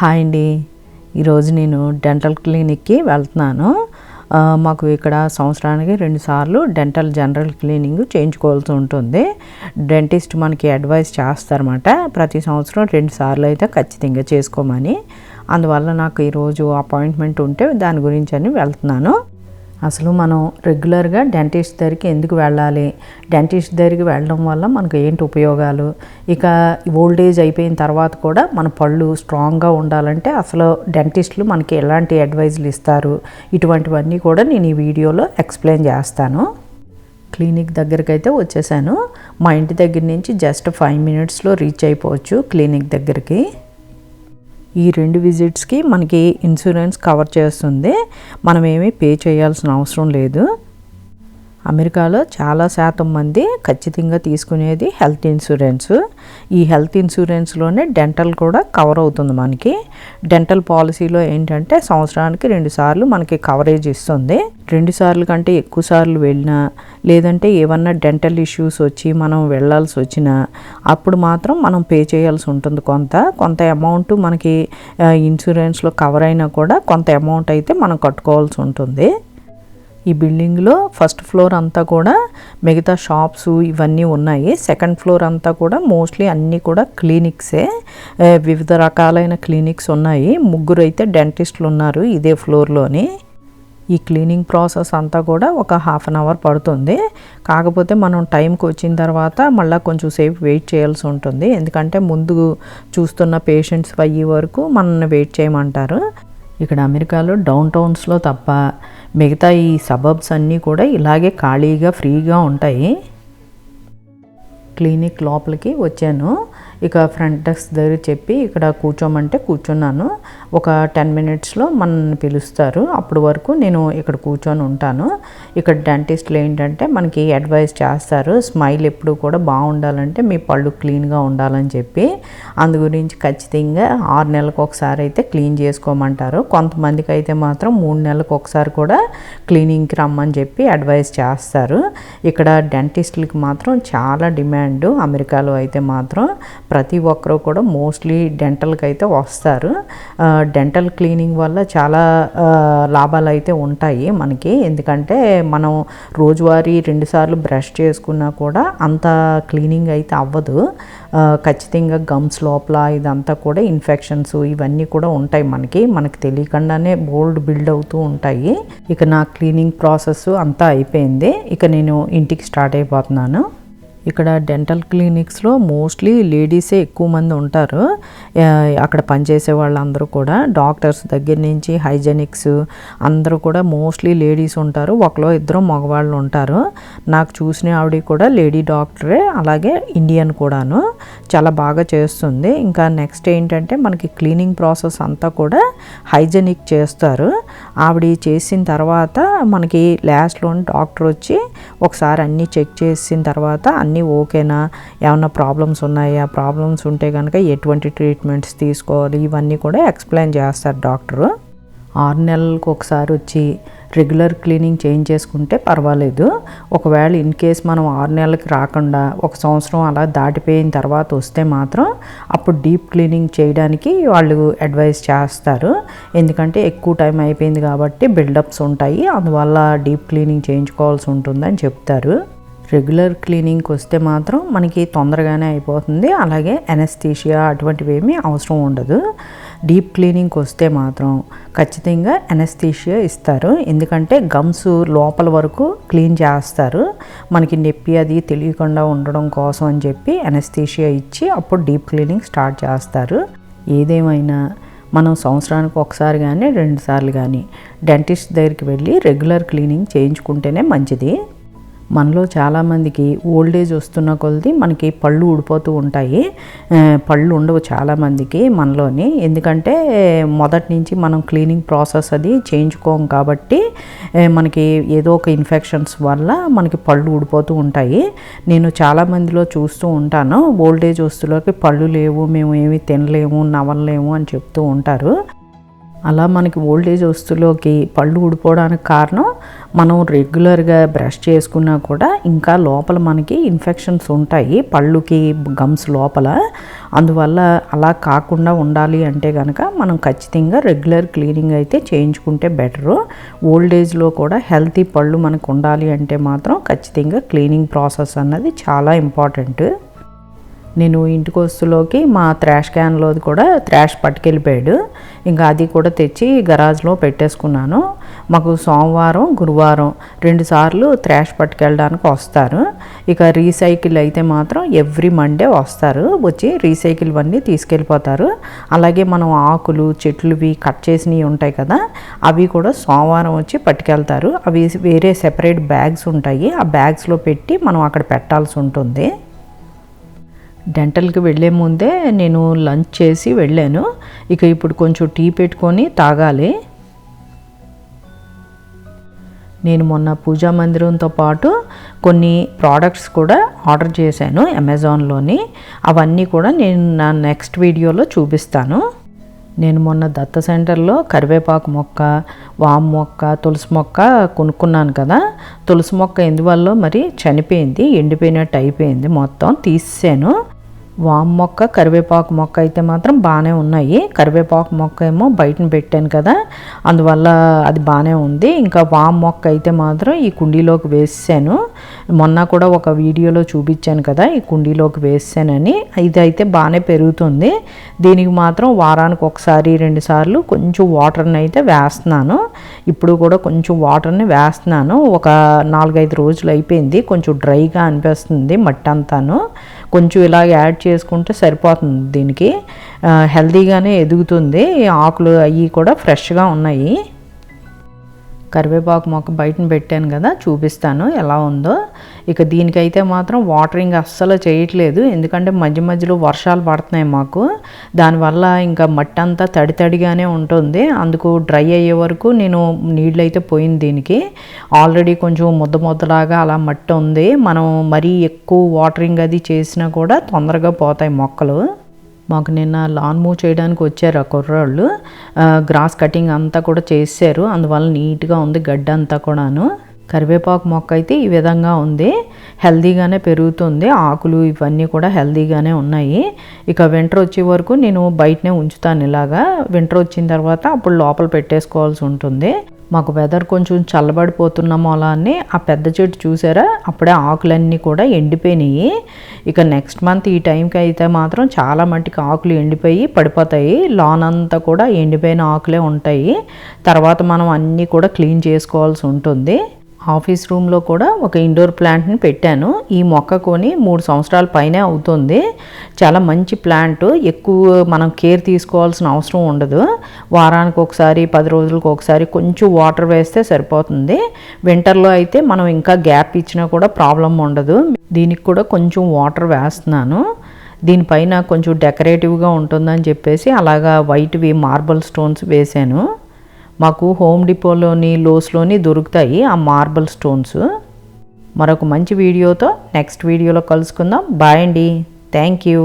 Hi అండి. ఈరోజు నేను డెంటల్ క్లినిక్కి వెళ్తున్నాను. మాకు ఇక్కడ సంవత్సరానికి రెండు సార్లు డెంటల్ జనరల్ క్లీనింగ్ చేయించుకోవాల్సి ఉంటుంది. డెంటిస్ట్ మనకి అడ్వైస్ చేస్తారన్నమాట. ప్రతి సంవత్సరం రెండు సార్లు అయితే ఖచ్చితంగా చేసుకోమని. అందువల్ల నాకు ఈరోజు అపాయింట్మెంట్ ఉంటే దాని గురించి అని వెళ్తున్నాను. అసలు మనం రెగ్యులర్గా డెంటిస్ట్ దగ్గరికి ఎందుకు వెళ్ళాలి? డెంటిస్ట్ దగ్గరికి వెళ్ళడం వల్ల మనకు ఏంటి ఉపయోగాలు? ఇక ఓల్డ్ ఏజ్ అయిపోయిన తర్వాత కూడా మన పళ్ళు స్ట్రాంగ్గా ఉండాలంటే అసలు డెంటిస్టులు మనకి ఎలాంటి అడ్వైజులు ఇస్తారు? ఇటువంటివన్నీ కూడా నేను ఈ వీడియోలో ఎక్స్ప్లెయిన్ చేస్తాను. క్లినిక్ దగ్గరికి అయితే వచ్చేసాను. మా ఇంటి దగ్గర నుంచి జస్ట్ ఫైవ్ మినిట్స్లో రీచ్ అయిపోవచ్చు క్లినిక్ దగ్గరికి. ఈ రెండు విజిట్స్కి మనకి ఇన్సూరెన్స్ కవర్ చేస్తుంది. మనం ఏమీ పే చేయాల్సిన అవసరం లేదు. అమెరికాలో చాలా శాతం మంది ఖచ్చితంగా తీసుకునేది హెల్త్ ఇన్సూరెన్స్. ఈ హెల్త్ ఇన్సూరెన్స్లోనే డెంటల్ కూడా కవర్ అవుతుంది మనకి. డెంటల్ పాలసీలో ఏంటంటే సంవత్సరానికి రెండు సార్లు మనకి కవరేజ్ ఇస్తుంది. రెండు సార్లు కంటే ఎక్కువ సార్లు వెళ్ళినా లేదంటే ఏమన్నా డెంటల్ ఇష్యూస్ వచ్చి మనం వెళ్ళాల్సి వచ్చినా అప్పుడు మాత్రం మనం పే చేయాల్సి ఉంటుంది కొంత. కొంత అమౌంట్ మనకి ఇన్సూరెన్స్లో కవర్ అయినా కూడా కొంత అమౌంట్ అయితే మనం కట్టుకోవాల్సి ఉంటుంది. ఈ బిల్డింగ్లో ఫస్ట్ ఫ్లోర్ అంతా కూడా మిగతా షాప్స్ ఇవన్నీ ఉన్నాయి. సెకండ్ ఫ్లోర్ అంతా కూడా మోస్ట్లీ అన్నీ కూడా క్లినిక్సే. వివిధ రకాలైన క్లినిక్స్ ఉన్నాయి. ముగ్గురు అయితే డెంటిస్టులు ఉన్నారు ఇదే ఫ్లోర్లోని. ఈ క్లీనింగ్ ప్రాసెస్ అంతా కూడా ఒక హాఫ్ అన్ అవర్ పడుతుంది. కాకపోతే మనం టైంకి వచ్చిన తర్వాత మళ్ళీ కొంచెం సేపు వెయిట్ చేయాల్సి ఉంటుంది. ఎందుకంటే ముందు చూస్తున్న పేషెంట్స్ అయ్యే వరకు మనల్ని వెయిట్ చేయమంటారు. ఇక్కడ అమెరికాలో డౌన్ టౌన్స్లో తప్ప మిగతా ఈ సబబ్స్ అన్నీ కూడా ఇలాగే ఖాళీగా ఫ్రీగా ఉంటాయి. క్లినిక్ లోపలికి వచ్చాను. ఇక ఫ్రంట్ డెస్క్ దగ్గర చెప్పి ఇక్కడ కూర్చోమంటే కూర్చున్నాను. ఒక టెన్ మినిట్స్లో మనల్ని పిలుస్తారు. అప్పటి వరకు నేను ఇక్కడ కూర్చొని ఉంటాను. ఇక్కడ డెంటిస్ట్లు ఏంటంటే మనకి అడ్వైస్ చేస్తారు. స్మైల్ ఎప్పుడు కూడా బాగుండాలంటే మీ పళ్ళు క్లీన్గా ఉండాలని చెప్పి. అందు గురించి ఖచ్చితంగా ఆరు నెలలకు ఒకసారి అయితే క్లీన్ చేసుకోమంటారు. కొంతమందికి అయితే మాత్రం మూడు నెలలకు ఒకసారి కూడా క్లీనింగ్కి రమ్మని చెప్పి అడ్వైస్ చేస్తారు. ఇక్కడ డెంటిస్టులకి మాత్రం చాలా డిమాండ్ అమెరికాలో అయితే మాత్రం ప్రతి ఒక్కరూ కూడా మోస్ట్లీ డెంటల్కి అయితే వస్తారు డెంటల్ క్లీనింగ్ వల్ల చాలా లాభాలు అయితే ఉంటాయి మనకి. ఎందుకంటే మనం రోజువారీ రెండుసార్లు బ్రష్ చేసుకున్నా కూడా అంత క్లీనింగ్ అయితే అవ్వదు ఖచ్చితంగా గమ్స్ లోపల ఇదంతా కూడా ఇన్ఫెక్షన్స్ ఇవన్నీ కూడా ఉంటాయి మనకి. మనకి తెలియకుండానే బోల్డ్ బిల్డ్ అవుతూ ఉంటాయి. ఇక నా క్లీనింగ్ ప్రాసెస్ అంతా అయిపోయింది. ఇక నేను ఇంటికి స్టార్ట్ అయిపోతున్నాను. ఇక్కడ డెంటల్ క్లినిక్స్లో మోస్ట్లీ లేడీసే ఎక్కువ మంది ఉంటారు. అక్కడ పనిచేసే వాళ్ళందరూ కూడా డాక్టర్స్ దగ్గర నుంచి హైజెనిక్స్ అందరూ కూడా మోస్ట్లీ లేడీస్ ఉంటారు. ఒకలో ఇద్దరు మగవాళ్ళు ఉంటారు. నాకు చూసిన ఆవిడ కూడా లేడీ డాక్టరే అలాగే ఇండియన్ కూడాను. చాలా బాగా చేస్తుంది. ఇంకా నెక్స్ట్ ఏంటంటే మనకి క్లీనింగ్ ప్రాసెస్ అంతా కూడా హైజెనిక్ చేస్తారు. ఆవిడ చేసిన తర్వాత మనకి లాస్ట్లో డాక్టర్ వచ్చి ఒకసారి అన్నీ చెక్ చేసిన తర్వాత అన్నీ ఓకేనా? ఏమన్నా ప్రాబ్లమ్స్ ఉన్నాయా? ప్రాబ్లమ్స్ ఉంటే కనుక ఎటువంటి ట్రీట్మెంట్స్ తీసుకోవాలి? ఇవన్నీ కూడా ఎక్స్ప్లెయిన్ చేస్తారు డాక్టరు. ఆరు నెలలకు ఒకసారి వచ్చి రెగ్యులర్ క్లీనింగ్ చేయించేసుకుంటే పర్వాలేదు. ఒకవేళ ఇన్ కేస్ మనం ఆరు నెలలకి రాకుండా ఒక సంవత్సరం అలా దాటిపోయిన తర్వాత వస్తే మాత్రం అప్పుడు డీప్ క్లీనింగ్ చేయడానికి వాళ్ళు అడ్వైస్ చేస్తారు. ఎందుకంటే ఎక్కువ టైం అయిపోయింది కాబట్టి బిల్డప్స్ ఉంటాయి. అందువల్ల డీప్ క్లీనింగ్ చేయించుకోవాల్సి ఉంటుందని చెప్తారు. రెగ్యులర్ క్లీనింగ్కి వస్తే మాత్రం మనకి తొందరగానే అయిపోతుంది. అలాగే ఎనస్థీషియా అటువంటివి ఏమీ అవసరం ఉండదు. డీప్ క్లీనింగ్కి వస్తే మాత్రం ఖచ్చితంగా ఎనస్థీషియా ఇస్తారు. ఎందుకంటే గమ్స్ లోపల వరకు క్లీన్ చేస్తారు. మనకి నొప్పి అది తెలియకుండా ఉండడం కోసం అని చెప్పి ఎనస్థీషియా ఇచ్చి అప్పుడు డీప్ క్లీనింగ్ స్టార్ట్ చేస్తారు. ఏదేమైనా మనం సంవత్సరానికి ఒకసారి కానీ రెండుసార్లు కానీ డెంటిస్ట్ దగ్గరికి వెళ్ళి రెగ్యులర్ క్లీనింగ్ చేయించుకుంటేనే మంచిది. మనలో చాలామందికి ఓల్డ్ ఏజ్ వస్తున్న కొలది మనకి పళ్ళు ఊడిపోతూ ఉంటాయి. పళ్ళు ఉండవు చాలామందికి మనలోని. ఎందుకంటే మొదటి నుంచి మనం క్లీనింగ్ ప్రాసెస్ అది చేయించుకోం కాబట్టి మనకి ఏదో ఒక ఇన్ఫెక్షన్స్ వల్ల మనకి పళ్ళు ఊడిపోతూ ఉంటాయి. నేను చాలామందిలో చూస్తూ ఉంటాను. ఓల్డ్ ఏజ్ వస్తువులకి పళ్ళు లేవు మేము ఏమి తినలేము నవ్వలేము అని చెప్తూ ఉంటారు. అలా మనకి ఓల్డేజ్ వస్తువులోకి పళ్ళు ఊడిపోవడానికి కారణం మనం రెగ్యులర్గా బ్రష్ చేసుకున్నా కూడా ఇంకా లోపల మనకి ఇన్ఫెక్షన్స్ ఉంటాయి పళ్ళుకి గమ్స్ లోపల. అందువల్ల అలా కాకుండా ఉండాలి అంటే కనుక మనం ఖచ్చితంగా రెగ్యులర్ క్లీనింగ్ అయితే చేయించుకుంటే బెటరు. ఓల్డేజ్లో కూడా హెల్తీ పళ్ళు మనకు ఉండాలి అంటే మాత్రం ఖచ్చితంగా క్లీనింగ్ ప్రాసెస్ అన్నది చాలా ఇంపార్టెంట్. నేను ఇంటికి వస్తులోకి మా త్రాష్ క్యాన్లో కూడా త్రాష్ పట్టుకెళ్ళిపోయాడు. ఇంకా అది కూడా తెచ్చి గరాజ్లో పెట్టేసుకున్నాను. మాకు సోమవారం గురువారం రెండుసార్లు త్రాష్ పట్టుకెళ్ళడానికి వస్తారు. ఇక రీసైకిల్ అయితే మాత్రం ఎవ్రీ మండే వస్తారు. వచ్చి రీసైకిల్ అన్నీ తీసుకెళ్ళిపోతారు. అలాగే మనం ఆకులు చెట్లువి కట్ చేసినవి ఉంటాయి కదా అవి కూడా సోమవారం వచ్చి పట్టుకెళ్తారు. అవి వేరే సెపరేట్ బ్యాగ్స్ ఉంటాయి. ఆ బ్యాగ్స్లో పెట్టి మనం అక్కడ పెట్టాల్సి ఉంటుంది. డెంటల్కి వెళ్ళే ముందే నేను లంచ్ చేసి వెళ్ళాను. ఇక ఇప్పుడు కొంచెం టీ పెట్టుకొని తాగాలి. నేను మొన్న పూజా మందిరంతో పాటు కొన్ని ప్రోడక్ట్స్ కూడా ఆర్డర్ చేశాను అమెజాన్లోని అవన్నీ కూడా నేను నా నెక్స్ట్ వీడియోలో చూపిస్తాను. నేను మొన్న దత్త సెంటర్లో కరివేపాకు మొక్క వామ్ మొక్క తులసి మొక్క కొనుక్కున్నాను కదా. తులసి మొక్క ఎందువల్ల మరి చనిపోయింది ఎండిపోయినట్టు అయిపోయింది మొత్తం తీసాను వామ్ మొక్క కరివేపాకు మొక్క అయితే మాత్రం బాగానే ఉన్నాయి. కరివేపాకు మొక్క ఏమో బయటను పెట్టాను కదా అందువల్ల అది బాగానే ఉంది. ఇంకా వామ్ మొక్క అయితే మాత్రం ఈ కుండీలోకి వేసాను. మొన్న కూడా ఒక వీడియోలో చూపించాను కదా ఈ కుండీలోకి వేసానని. ఇది అయితే బాగానే పెరుగుతుంది. దీనికి మాత్రం వారానికి ఒకసారి రెండు సార్లు కొంచెం వాటర్ని అయితే వేస్తున్నాను. ఇప్పుడు కూడా కొంచెం వాటర్ని వేస్తున్నాను. ఒక నాలుగైదు రోజులు అయిపోయింది. కొంచెం డ్రైగా అనిపిస్తుంది మట్టి అంతాను. కొంచెం ఇలా యాడ్ చేసుకుంటే సరిపోతుంది దీనికి. హెల్తీగానే ఎదుగుతుంది. ఆకులు అవి కూడా ఫ్రెష్గా ఉన్నాయి. కరివేపాకు మొక్క బయటను పెట్టాను కదా చూపిస్తాను ఎలా ఉందో. ఇక దీనికైతే మాత్రం వాటరింగ్ అస్సలు చేయట్లేదు ఎందుకంటే మధ్య మధ్యలో వర్షాలు పడుతున్నాయి మాకు. దానివల్ల ఇంకా మట్టి అంతా తడి తడిగానే ఉంటుంది. అందుకు డ్రై అయ్యే వరకు నేను నీళ్ళు అయితే పోయింది దీనికి. ఆల్రెడీ కొంచెం ముద్ద ముద్దలాగా అలా మట్టి ఉంది. మనం మరీ ఎక్కువ వాటరింగ్ అది చేసినా కూడా తొందరగా పోతాయి మొక్కలు. మాకు నిన్న లాన్ మూవ్ చేయడానికి వచ్చారు ఆ కుర్రాళ్ళు. గ్రాస్ కటింగ్ అంతా కూడా చేశారు. అందువల్ల నీట్గా ఉంది గడ్డ అంతా కూడాను. కరివేపాకు మొక్క అయితే ఈ విధంగా ఉంది. హెల్దీగానే పెరుగుతుంది. ఆకులు ఇవన్నీ కూడా హెల్దీగానే ఉన్నాయి. ఇక వింటర్ వచ్చే వరకు నేను బయటనే ఉంచుతాను ఇలాగా. వింటర్ వచ్చిన తర్వాత అప్పుడు లోపల పెట్టేసుకోవాల్సి ఉంటుంది. మాకు వెదర్ కొంచెం చల్లబడిపోతున్న మూలాన్ని ఆ పెద్ద చెట్టు చూసారా? అప్పుడే ఆకులన్నీ కూడా ఎండిపోయినాయి. ఇక నెక్స్ట్ మంత్ ఈ టైంకి అయితే మాత్రం చాలా మట్టికి ఆకులు ఎండిపోయి పడిపోతాయి. లాన్ అంతా కూడా ఎండిపోయిన ఆకులే ఉంటాయి. తర్వాత మనం అన్నీ కూడా క్లీన్ చేసుకోవాల్సి ఉంటుంది. ఆఫీస్ రూమ్లో కూడా ఒక ఇండోర్ ప్లాంట్ని పెట్టాను. ఈ మొక్క కొని మూడు సంవత్సరాల పైనే అవుతుంది. చాలా మంచి ప్లాంట్. ఎక్కువ మనం కేర్ తీసుకోవాల్సిన అవసరం ఉండదు. వారానికి ఒకసారి పది రోజులకు ఒకసారి కొంచెం వాటర్ వేస్తే సరిపోతుంది. వింటర్లో అయితే మనం ఇంకా గ్యాప్ ఇచ్చినా కూడా ప్రాబ్లం ఉండదు. దీనికి కూడా కొంచెం వాటర్ వేస్తున్నాను. దీనిపైన కొంచెం డెకరేటివ్గా ఉంటుందని చెప్పేసి అలాగా వైట్వి మార్బల్ స్టోన్స్ వేశాను మాకు హోమ్ డిపోలోని లోస్లోని దొరుకుతాయి ఆ మార్బల్ స్టోన్స్ మరొక మంచి వీడియోతో నెక్స్ట్ వీడియోలో కలుసుకుందాం. బాయ్ అండి. Thank you